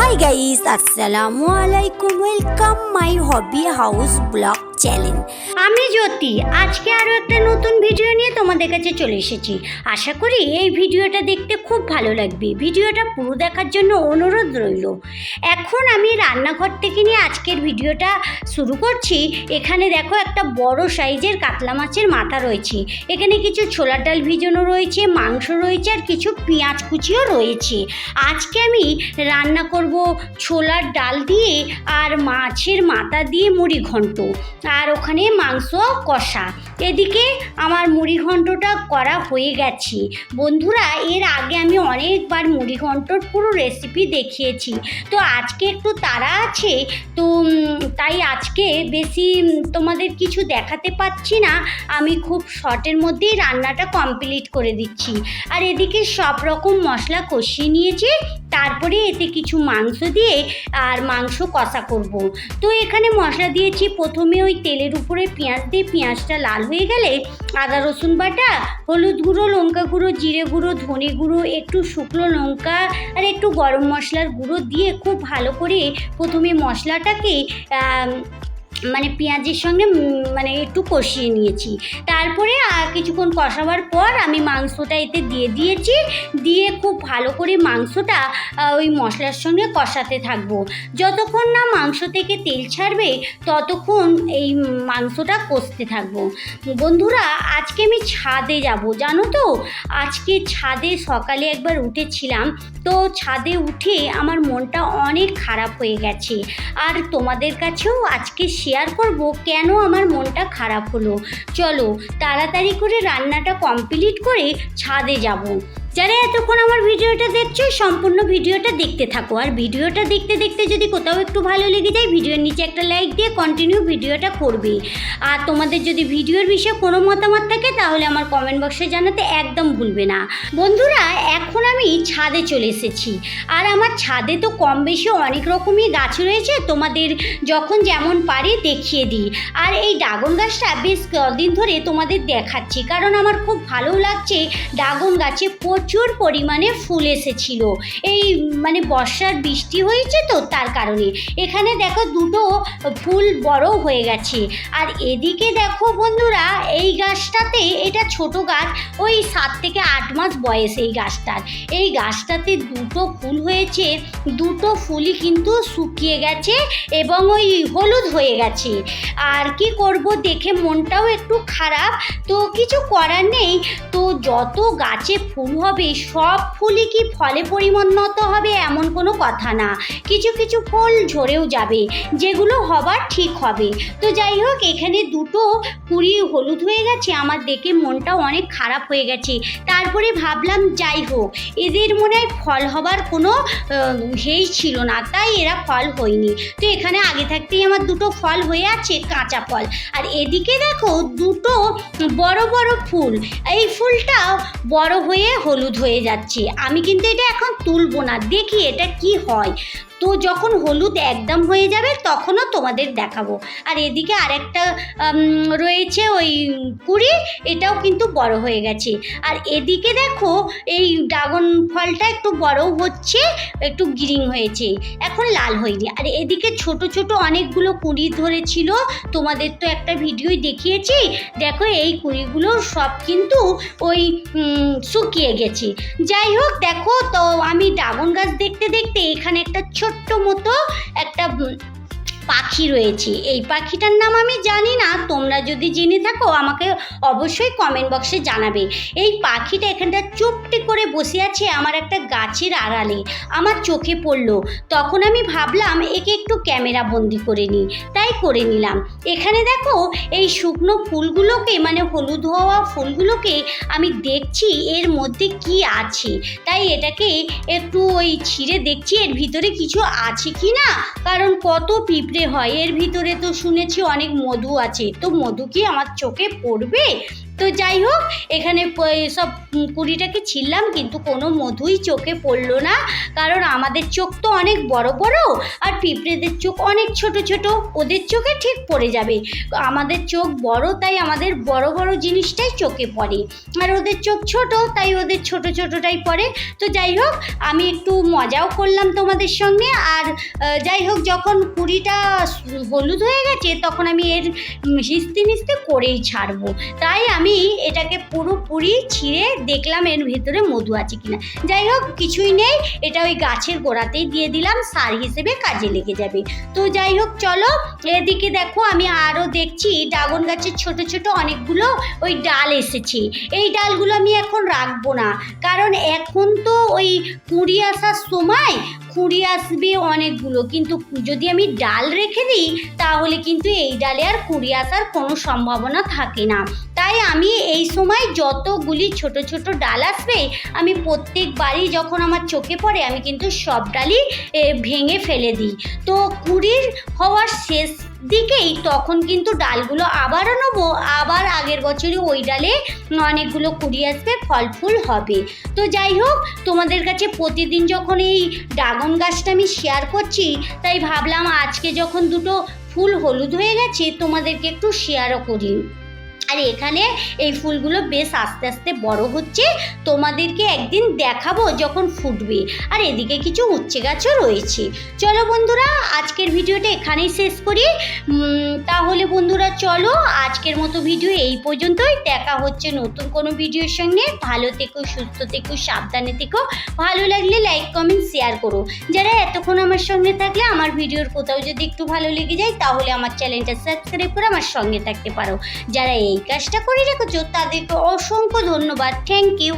Hi guys, Assalamualaikum. Welcome my hobby house block challenge. আমি জ্যোতি, আজকে আরও একটা নতুন ভিডিও নিয়ে তোমাদের কাছে চলে এসেছি। আশা করি এই ভিডিওটা দেখতে খুব ভালো লাগবে। ভিডিওটা পুরো দেখার জন্য অনুরোধ রইল। এখন আমি রান্নাঘর থেকে নিয়ে আজকের ভিডিওটা শুরু করছি। এখানে দেখো একটা বড় সাইজের কাতলা মাছের মাথা রয়েছে। এখানে কিছু ছোলার ডাল ভিজানো রয়েছে, মাংস রয়েছে, আর কিছু পেঁয়াজ কুচিও রয়েছে। আজকে আমি রান্না করব ছোলার ডাল দিয়ে আর মাছের মাথা দিয়ে মুড়ি ঘন্ট। আর ওখানে মাংস কষা। এদিকে আমার মুড়ি ঘন্টটা করা হয়ে গেছে। বন্ধুরা, এর আগে আমি অনেকবার মুড়ি ঘন্টর পুরো রেসিপি দেখিয়েছি। তো আজকে একটু তারা আছে, তো তাই আজকে বেশি তোমাদের কিছু দেখাতে পাচ্ছি না। আমি খুব শর্টের মধ্যেই রান্নাটা কমপ্লিট করে দিচ্ছি। আর এদিকে সব রকম মশলা কষিয়ে নিয়েছি। তারপরে এতে কিছু মাংস দিয়ে আর মাংস কষা করব। তো এখানে মশলা দিয়েছি প্রথমে ওই তেলের উপরে পেঁয়াজ দিয়ে পেঁয়াজটা লাল হয়ে গেলে আদা রসুন বাটা, হলুদ গুঁড়ো, লঙ্কা গুঁড়ো, জিরে গুঁড়ো, ধনে গুঁড়ো, একটু শুকনো লঙ্কা আর একটু গরম মশলার গুঁড়ো দিয়ে খুব ভালো করে প্রথমে মশলাটাকে মানে পেঁয়াজের সঙ্গে মানে একটু কষিয়ে নিয়েছি। তারপরে কিছুক্ষণ কষাবার পর আমি মাংসটা এতে দিয়ে দিয়েছি। দিয়ে খুব ভালো করে মাংসটা ওই মশলার সঙ্গে কষাতে থাকব। যতক্ষণ না মাংস থেকে তেল ছাড়বে, ততক্ষণ এই মাংসটা কষতে থাকব। বন্ধুরা, আজকে আমি ছাদে যাব, জানো তো? আজকে ছাদে সকালে একবার উঠেছিলাম, তো ছাদে উঠে আমার মনটা অনেক খারাপ হয়ে গেছে। আর তোমাদের কাছেও আজকে শেয়ার করব কেন আমার মনটা খারাপ হলো? চলো তাড়াতাড়ি করে রান্নাটা কমপ্লিট করে ছাদে যাব। যারা এতক্ষণ আমার ভিডিওটা দেখছ, সম্পূর্ণ ভিডিওটা দেখতে থাকো। আর ভিডিওটা দেখতে দেখতে যদি কোথাও একটু ভালো লেগে যায়, ভিডিওর নিচে একটা লাইক দিয়ে কন্টিনিউ ভিডিওটা করবে। আর তোমাদের যদি ভিডিওর বিষয়ে কোনো মতামত থাকে, তাহলে আমার কমেন্ট বক্সে জানাতে একদম ভুলবে না। বন্ধুরা, এখন আমি ছাদে চলে এসেছি। আর আমার ছাদে তো কম বেশি অনেক রকমই গাছ রয়েছে, তোমাদের যখন যেমন পারি দেখিয়ে দিই। আর এই ড্রাগন গাছটা বেশ কদিন ধরে তোমাদের দেখাচ্ছি, কারণ আমার খুব ভালো লাগছে ড্রাগন গাছে পরিমাণে ফুল এসেছিল। এই মানে বর্ষার বৃষ্টি হয়েছে তো তার কারণে। এখানে দেখো দুটো ফুল বড় হয়ে গেছে। আর এদিকে দেখো বন্ধুরা, এই গাছটাতে, এটা ছোট গাছ, ওই সাত থেকে আট মাস বয়স এই গাছটার। এই গাছটাতে দুটো ফুল হয়েছে, দুটো ফুলই কিন্তু শুকিয়ে গেছে এবং ওই হলুদ হয়ে গেছে। আর কি করব দেখে মনটাও একটু খারাপ, তো কিছু করার নেই। তো যত গাছে ফুল হবে? সব ফুলই কি ফলে পরিণত হবে? এমন কোনো কথা না। কিছু কিছু ফুল ঝরেও যাবে, যেগুলো হবার ঠিক হবে। তো যাই হোক, এখানে দুটো কুড়ি হলুদ হয়ে গেছে। আমার দেখে মনটা অনেক খারাপ হয়ে গেছে। তারপরে ভাবলাম, যাই হোক, এদের মনে হয় ফল হবার কোনো হেই ছিল না। তাই এরা ফল হয়নি। তো এখানে আগে থাকতেই আমার দুটো ফল হয়ে আছে, কাঁচা ফল। আর এদিকে দেখো, দুটো বড় বড় ফুল। এই ফুলটা বড় হয়ে হলুদ হয়ে যাচ্ছে। আমি কিন্তু এটা এখন তুলবো না। দেখি এটা কি হয়। তো যখন হলুদ একদম হয়ে যাবে, তখনও তোমাদের দেখাবো। আর এদিকে আরেকটা রয়েছে ওই কুড়ি, এটাও কিন্তু বড় হয়ে গেছে। আর এদিকে দেখো, এই ড্রাগন ফলটা একটু বড় হচ্ছে, একটু গ্রিন হয়েছে। এখন লাল হয়নি। আর এদিকে ছোট ছোট অনেকগুলো কুড়ি ধরেছিল। তোমাদের তো একটা ভিডিওই দেখিয়েছি। দেখো এই কুড়িগুলো সব কিন্তু ওই শুকিয়ে গেছে। যাই হোক, দেখো তো, আমি ড্রাগন গাছ দেখতে দেখতে এখানে একটা ছোট্ট মতো একটা পাখি রয়েছে। এই পাখিটার নাম আমি জানি না, তোমরা যদি জেনে থাকো আমাকে অবশ্যই কমেন্ট বক্সে জানাবে। এই পাখিটা এখানটা চুপটি বসে আছে আমার একটা গাছের আড়ালে। আমার চোখে পড়ল। তখন আমি ভাবলাম, একে একটু ক্যামেরা বন্দি করে নিই। তাই করে নিলাম। এখানে দেখো, এই শুকনো ফুলগুলোকে মানে হলুদ হওয়া ফুলগুলোকে আমি দেখছি এর মধ্যে কি আছে। তাই এটাকে একটু ওই ছিঁড়ে দেখছি, এর ভিতরে কিছু আছে কি না? কারণ কত পিঁপড়ে হয়। এর ভিতরে তো শুনেছি অনেক মধু আছে। তো মধু কি আমার চোখে পড়বে? তো যাই হোক, এখানে সব কুড়িটাকে ছিললাম কিন্তু কোনো মধুই চোখে পড়ল না। কারণ আমাদের চোখ তো অনেক বড় বড় আর পিঁপড়েদের চোখ অনেক ছোট ছোট, ওদের চোখে ঠিক পড়ে যাবে। আমাদের চোখ বড়, তাই আমাদের বড় বড় জিনিসটাই চোখে পড়ে। আর ওদের চোখ ছোট, তাই ওদের ছোট ছোটটাই পড়ে। তো যাই হোক, আমি একটু মজাও করলাম তোমাদের সঙ্গে। আর যাই হোক, যখন কুড়িটা হলুদ হয়ে গেছে, তখন আমি এর হিস্তি নিস্তি করেই ছাড়বো। তাই আমি এটাকে পুরোপুরি ছিঁড়ে দেখলাম এর ভেতরে মধু আছে কিনা। যাই হোক, কিছুই নেই। এটা ওই গাছের গোড়াতেই দিয়ে দিলাম। সার হিসেবে কাজে লেগে যাবে। তো যাই হোক, চলো এদিকে দেখো, আমি আরও দেখছি ড্রাগন গাছের ছোট ছোট অনেকগুলো ওই ডাল এসেছে। এই ডালগুলো আমি এখন রাখব না। কারণ এখন তো ওই কুড়ি আসার সময় কুড়ি আসবে অনেকগুলো। কিন্তু যদি আমি ডাল রেখে দিই, তাহলে কিন্তু এই ডালে আর কুড়ি আসার কোনো সম্ভাবনা থাকে না। তাই আমি এই সময় যতগুলি ছোট ছোট ডাল আসবে, আমি প্রত্যেকবারই যখন আমার চোখে পড়ে, আমি কিন্তু সব ডালই ভেঙে ফেলে দিই। তো কুড়ির হওয়ার শেষ দিকেই তখন কিন্তু ডালগুলো আবারও নেব, আবার আগের বছরই ওই ডালে অনেকগুলো কুড়ি আসবে ফল ফুল হবে। তো যাই হোক, তোমাদের কাছে প্রতিদিন যখন এই ড্রাগন গাছটা আমি শেয়ার করছি, তাই ভাবলাম আজকে যখন দুটো ফুল হলুদ হয়ে গেছে, তোমাদেরকে একটু শেয়ারও করি। আর এখানে এই ফুলগুলো বেশ আস্তে আস্তে বড় হচ্ছে। তোমাদেরকে একদিন দেখাবো যখন ফুটবে। আর এদিকে কিছু উচ্ছে গাছও রয়েছে। চলো বন্ধুরা, আজকের ভিডিওটা এখানেই শেষ করি। তাহলে বন্ধুরা চলো, আজকের মতো ভিডিও এই পর্যন্তই। দেখা হচ্ছে নতুন কোনো ভিডিওর সঙ্গে। ভালো থেকো, সুস্থ থেকো, সাবধানে থেকো। ভালো লাগলে লাইক কমেন্ট শেয়ার করো। যারা এতক্ষণ আমার সঙ্গে থাকলে, আমার ভিডিওর কোথাও যদি একটু ভালো লেগে যায়, তাহলে আমার চ্যানেলটা সাবস্ক্রাইব করে আমার সঙ্গে থাকতে পারো। যারা এই কাজটা করে রেখেছো তাদেরকে অসংখ্য ধন্যবাদ। Thank you